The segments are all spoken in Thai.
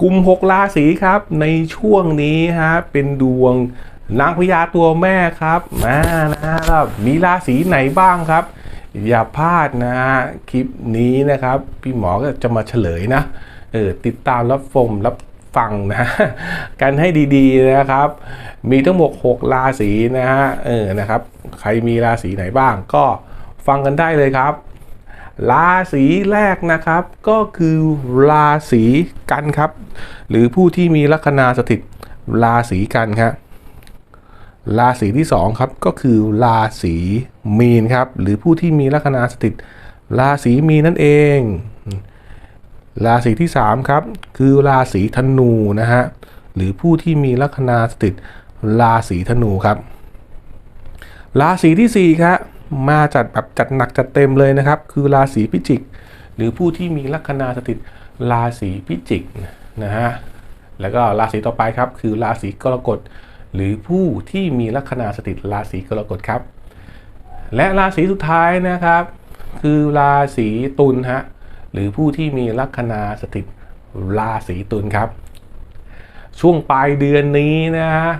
กลุ่มหกราศีครับในช่วงนี้ฮะเป็นดวงนางพญาตัวแม่ครับมานะครับมีราศีไหนบ้างครับ อย่าพลาดนะฮะคลิปนี้นะครับ พี่หมอก็จะมาเฉลยนะเออติดตามรับชมรับฟังนะกันให้ดีๆนะครับ มีทั้งหมด6ราศีนะฮะเออนะครับ ใครมีราศีไหนบ้างก็ฟังกันได้เลยครับ ราศีแรกนะครับ ก็คือราศีกันครับ หรือผู้ที่มีลัคนาสถิตราศีกันครับราศีที่สองครับก็คือราศีมีนครับ หรือผู้ที่มีลัคนาสถิตราศีมีนนั่นเอง ราศีที่3ครับคือราศีธนูนะฮะหรือผู้ที่มีลัคนาสถิตราศีธนูครับ ราศีที่4ครับ มาจัดแบบจัดหนักจัดเต็มเลยนะครับ คือราศีพิจิก หรือผู้ที่มีลัคนาสถิตราศีพิจิกนะฮะแล้วก็ราศีต่อไปครับ คือราศีกรกฎ หรือผู้ที่มีลัคนาสถิตราศีกรกฎครับ และราศีสุดท้ายนะครับ คือราศีตุลฮะหรือผู้ที่มีลัคนาสถิตราศีตุลครับ ช่วงปลายเดือนนี้นะฮะ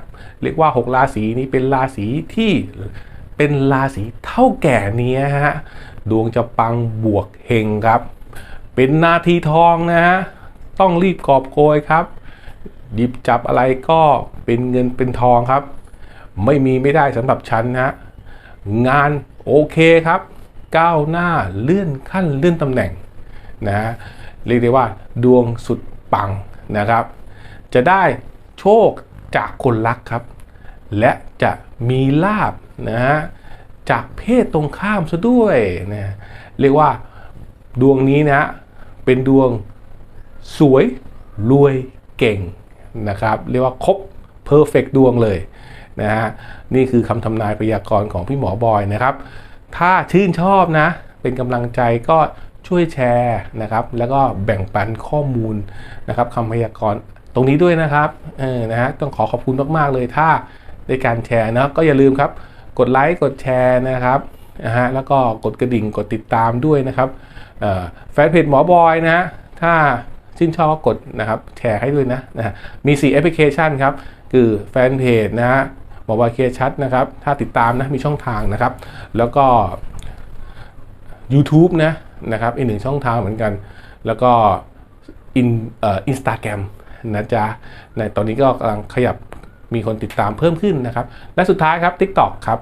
เรียกว่า 6 ราศีนี้เป็นราศีที่ เป็นราศีเท่าแก่เนี้ยฮะดวงจะปังบวกเฮงครับ เป็นนาทีทองนะฮะต้องรีบกอบโกยครับหยิบจับอะไรก็เป็นเงินเป็นทองครับ ไม่มีไม่ได้สำหรับฉันนะงานโอเคครับ ก้าวหน้าเลื่อนขั้นเลื่อนตำแหน่งนะเรียกได้ว่าดวงสุดปังนะครับ จะได้โชคจากคนรักครับ และจะมีลาบ นะฮะจากเพศตรงข้ามซะด้วยนะเรียกว่าดวงนี้นะเป็นดวงสวยรวยเก่งนะครับ เรียกว่าครบเพอร์เฟกดวงเลยนะฮะนี่คือคำทำนายพยากรณ์ของพี่หมอบอยนะครับ ถ้าชื่นชอบนะ เป็นกำลังใจก็ช่วยแชร์นะครับ แล้วก็แบ่งปันข้อมูลนะครับคำพยากรณ์ตรงนี้ด้วยนะครับเออนะฮะต้องขอขอบคุณมาก ๆ เลยถ้าได้การแชร์นะก็อย่าลืมครับ กดไลค์กดแชร์นะครับนะฮะแล้วก็กดกระดิ่งกดติดตามด้วยนะครับแฟนเพจหมอบอยนะฮะถ้าชื่นชอบก็กดนะครับแชร์ให้ด้วยนะนะฮะมี 4 แอปพลิเคชันครับ คือแฟนเพจนะฮะหมอบอยเคชัดนะครับ ถ้าติดตามนะมีช่องทางนะครับ แล้วก็ YouTube นะนะครับอีกหนึ่งช่องทางเหมือนกัน แล้วก็อินเอ่ออินสตาแกรมนะจ๊ะในตอนนี้ก็กำลังขยับ มีคนติดตามเพิ่มขึ้นนะครับ และสุดท้ายครับ TikTok ครับ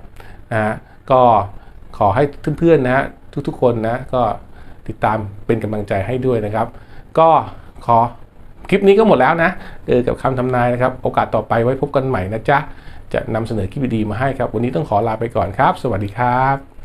นะฮะก็ขอให้เพื่อนๆนะฮะทุกๆคนนะก็ติดตามเป็นกำลังใจให้ด้วยนะครับ ก็ขอคลิปนี้ก็หมดแล้วนะเออกับคำทำนายนะครับ โอกาสต่อไปไว้พบกันใหม่นะจ๊ะ จะนำเสนอคลิปดีๆมาให้ครับ วันนี้ต้องขอลาไปก่อนครับ สวัสดีครับ